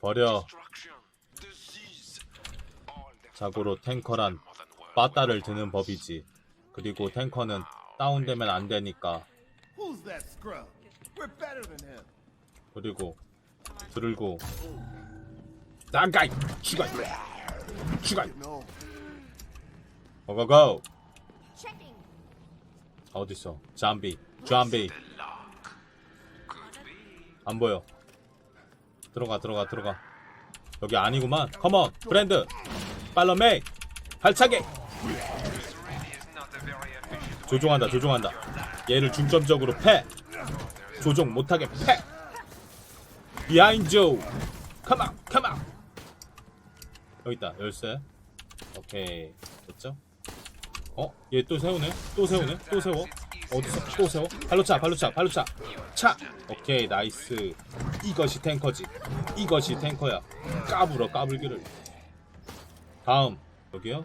버려. 자고로 탱커란 빠따를 드는 법이지. 그리고 탱커는 다운되면 안 되니까. Who's that scrub? We're better than him. 그리고 들고 나가 죽어 죽어. 고고고. 어딨어 잠비 잠비 안 보여 들어가 들어가 들어가 여기 아니구만 컴온 브랜드 팔로메 발차기 조종한다 조종한다 얘를 중점적으로 패 조종 못하게 패 비하인드 컴온 컴온 여기 있다 열쇠 오케이 됐죠 어? 얘 또 세우네? 또 세우네? 또 세워? 어디서 또 세워? 발로 차, 발로 차, 발로 차. 차! 오케이, 나이스. 이것이 탱커지. 이것이 탱커야. 까불어, 까불기를. 다음. 여기요?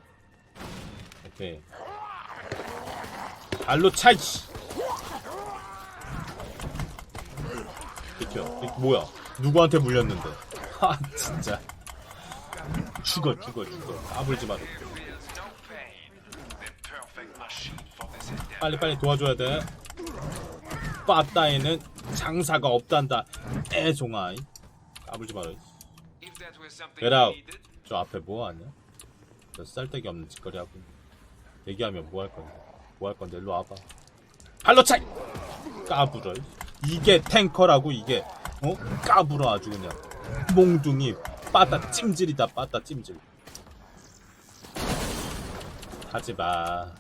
오케이. 발로 차, 이씨! 비켜. 이 뭐야? 누구한테 물렸는데? 아, 진짜. 죽어, 죽어, 죽어. 까불지 마라. 빨리 빨리 도와줘야 돼. 빠따에는 장사가 없단다. 애송아. 까불지 마라. Get out. 저 앞에 뭐 하냐? 저 쌀데기 없는 짓거리 하고. 얘기하면 뭐 할 건데? 뭐 할 건데? 일로 와봐. 발로 차! 까불어. 이게 탱커라고 이게. 어? 까불어 아주 그냥. 몽둥이 빠따 찜질이다 빠따 찜질. 하지 마.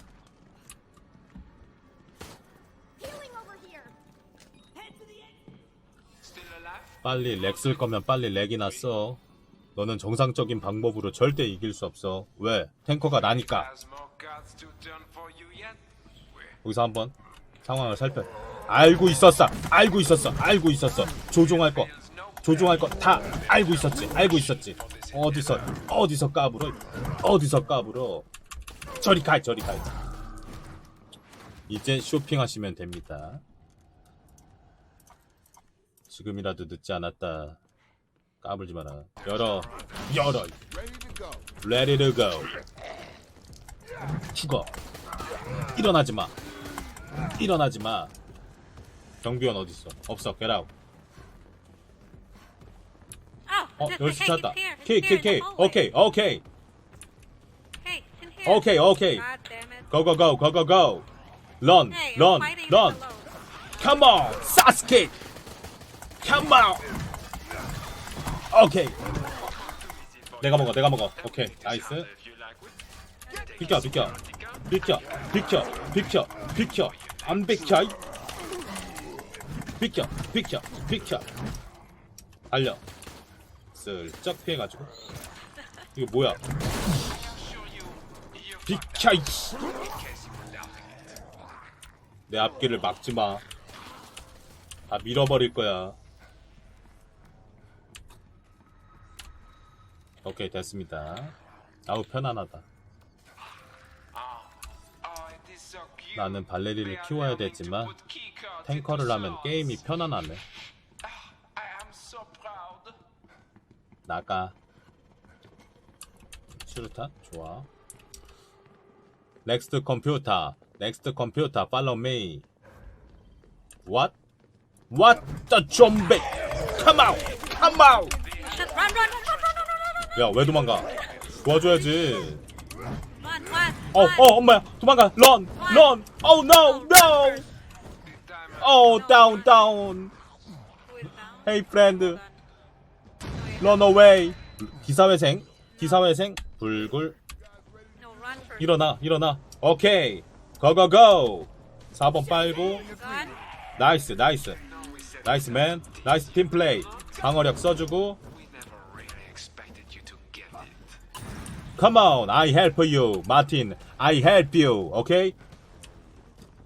빨리 렉 쓸 거면 빨리 렉이나 써. 너는 정상적인 방법으로 절대 이길 수 없어. 왜? 탱커가 나니까. 여기서 한번 상황을 살펴. 알고 있었어. 알고 있었어. 알고 있었어. 조종할 거. 조종할 거 다 알고 있었지. 알고 있었지. 어디서 어디서 까불어? 어디서 까불어? 저리 가. 저리 가. 이제 쇼핑하시면 됩니다. 지금이라도 늦지 않았다. 까불지 마라. 열어. 열어. Ready to go. 죽어. 일어나지 마. 일어나지 마. 경비원 어디 있어? 없어. Oh, 어, hey, 찾았다. the 키. hallway. 오케이, 오케이. 오케이, 오케이. Go, go, go, go, go, go. Run. Come on, Sasuke. On. 오케이. 내가 먹어, 내가 먹어. 오케이, 나이스. 비켜, 비켜. 비켜, 비켜, 비켜, 비켜. 안 비켜. 이. 비켜, 비켜, 비켜. 달려. 슬쩍 피해가지고. 이거 뭐야? 비켜, 이씨. 내 앞길을 막지 마. 다 밀어버릴 거야. 오케이, 됐습니다. 아우, 편안하다. 나는 발레리를 키워야 되지만 탱커를 하면 게임이 편안하네. 나가. 슈루탄? 좋아. 넥스트 컴퓨터. 넥스트 컴퓨터. Follow me. What? What the zombie? Come out! Come out! Run, run, run, run, 야, 왜 도망가? 도와줘야지. run, run, 어, run. 어, 엄마야. 도망가. Run! Run! Oh no! No! Oh, down, down. Who is down? Hey, friend. No, you're Run away. 기사회생. 기사회생. 불굴. 일어나, 일어나. 오케이. 고고고. 4번 빨고. 나이스, 나이스. 나이스 맨. 나이스 팀 플레이. 방어력 써주고. Come on, I help you, Martin. I help you, okay?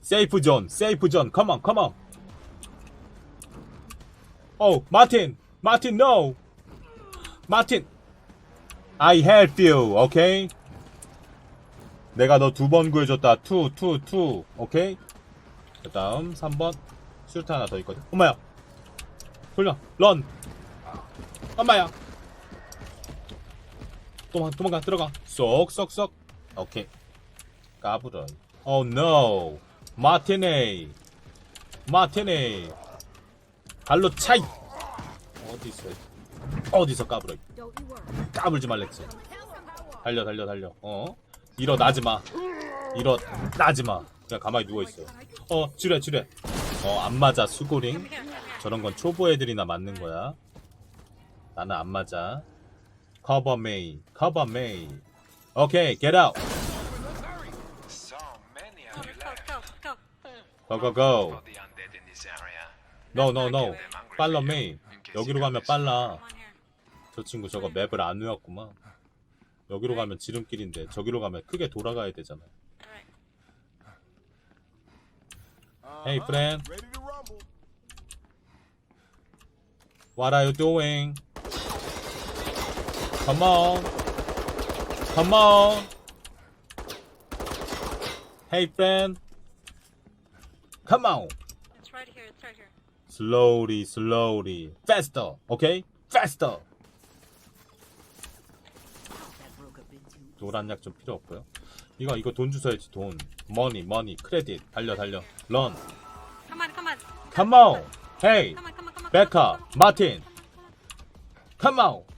Safe zone, safe zone. Come on, come on. Oh, Martin, Martin, no. Martin, I help you, okay? 내가 너 두 번 구해줬다. 투, 투, 투, 오케이? 그 다음 3번 슈트 하나 더 있거든. 엄마야, 돌려, 런. 엄마야, 도망 도망가 들어가. 쏙쏙쏙. 오케이. 까불어 oh no. 마티네 마티네 발로 차이. 어디서 어디서 까불어. 까불지 말랬지. 달려 달려 달려. 어? 일어나지 마. 일어나지 마. 그냥 가만히 누워 있어. 어 지뢰 지뢰. 어안 맞아 수고링. 저런 건 초보 애들이나 맞는 거야. 나는 안 맞아 커버 메이 커버 메이 오케이 get out So many of you left. go, go. go For the undead in this area. no no no 빨라 메이 여기로 가면 빨라. 저 친구 저거 맵을 안 외웠구만 여기로 가면 지름길인데 저기로 가면 크게 돌아가야 되잖아. Hey friend. What are you doing? Come on. Come on. Hey friend. Come on. It's right here, it's right here. Slowly, slowly. Faster. Okay? Faster. 노란 약 좀 필요 없고요. 이거 이거 돈 주셔야지 돈. 머니, 머니, 크레딧. 달려, 달려. 런. Come on, come on. 베카. 마틴. Come on.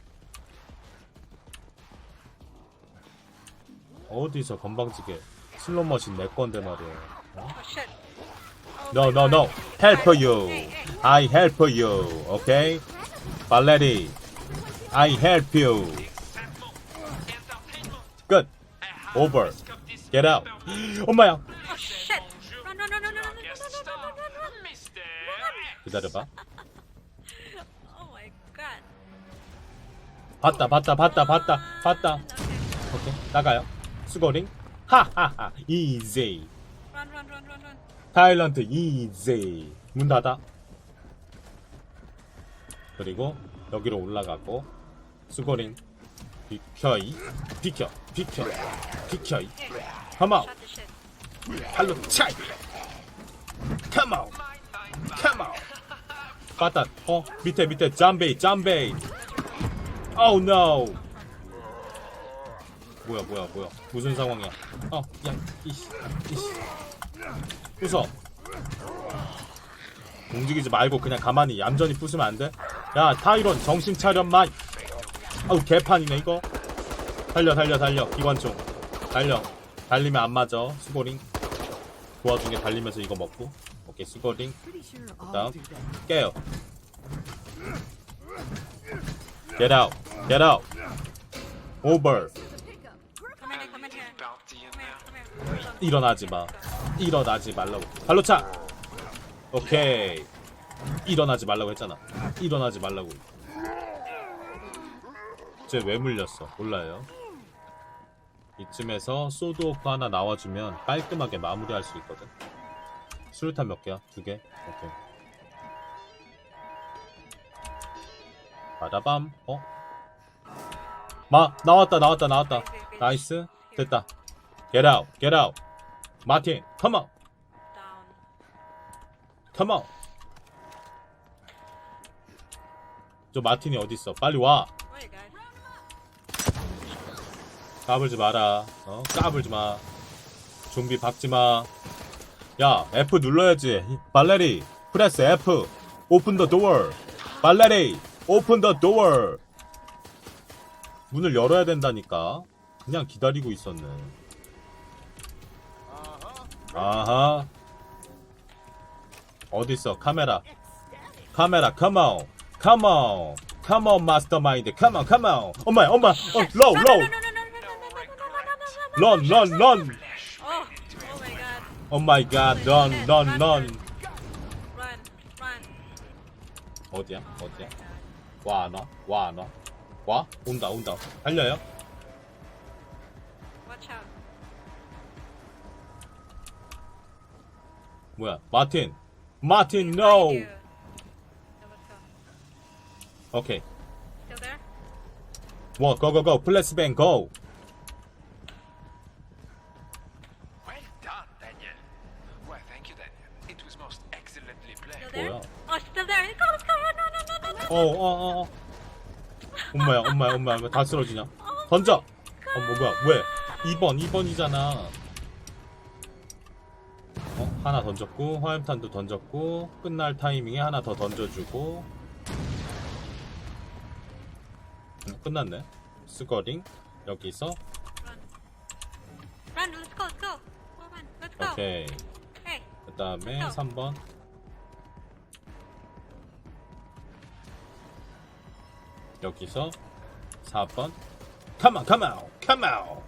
어디서 건방지게 슬롯머신 내 건데 말이야. No, no, no. Help you. I help you. Okay? 발레리. I help you. Good. Over. Get out. 엄마야. 기다려봐. 봤다, 봤다, 봤다, 봤다, 봤다. 오케이, 나가요. 수고링. 하하하. Run. 타일런트 이지 문 닫아. 그리고 여기로 올라가고 수고링 비켜이 비켜 비켜 비켜이. Shit. 발로 차이. 컴온 컴온 빠따 어 밑에 밑에. 잠베이 잠베이. Oh no 뭐야 뭐야 뭐야. 무슨 상황이야? 어야 이씨 이씨. 웃어 움직이지 말고 그냥 가만히 얌전히 부수면 안 돼? 야 타이론 정신 차련만 아우 개판이네 이거. 달려 달려 달려 기관총 달려. 달리면 안 맞아 수고링. 그 와중에 달리면서 이거 먹고. 오케이 수고링. 그 다음 깨요. Get out. Get out. Over 일어나지 마. 일어나지 말라고. 발로 차. 오케이. 일어나지 말라고 했잖아. 일어나지 말라고. 쟤 왜 물렸어? 몰라요. 이쯤에서 소드 오프 하나 나와주면 깔끔하게 마무리할 수 있거든. 수류탄 몇 개야? 두 개? 오케이. 바다밤. 어? 마 나왔다 나왔다 나왔다. 나이스. 됐다. Get out. Get out. 마틴, come on. Come on. 저 마틴이 어디 있어? 빨리 와. 까불지 마라. 어? 까불지 마. 좀비 박지 마. 야, F 눌러야지. 발레리, 프레스 F. 오픈 더 도어. 발레리, 오픈 더 도어. 문을 열어야 된다니까. 그냥 기다리고 있었네. 아하. 어디 있어? 카메라. 카메라, 컴온. 컴온. 컴온 마스터마인드. 컴온, 컴온. 엄마야, 엄마. 로우, 로우. 런, 런, 런. 오 마이 갓. 런, 런, 런. 어디야? 어디야? 와, 나. 와, 나. 와? 온다, 온다. 달려요? Out. 뭐야? 마틴. 마틴, no. you. Yeah, let's go. 오케이. Still there? 원, go, go, go. 플래시뱅, go. Well done, Daniel. Well, thank you, Daniel. It was most excellently played. Still there? 뭐야? Oh, still there. Go, let's go. No, no, no, no, no. 어, 어, 어. 엄마야, 엄마야, 엄마야. 왜다 쓰러지냐? Oh 던져. 어, 뭐 뭐야? 왜? 2번, 2번이잖아. 어, 하나 던졌고 화염탄도 던졌고 끝날 타이밍에 하나 더 던져주고 음, 끝났네. 스거링 여기서 Run, let's go, let's go. Go, run, let's go. 오케이. Hey, 그 다음에 3번 여기서 4번 Come on, come on, come on.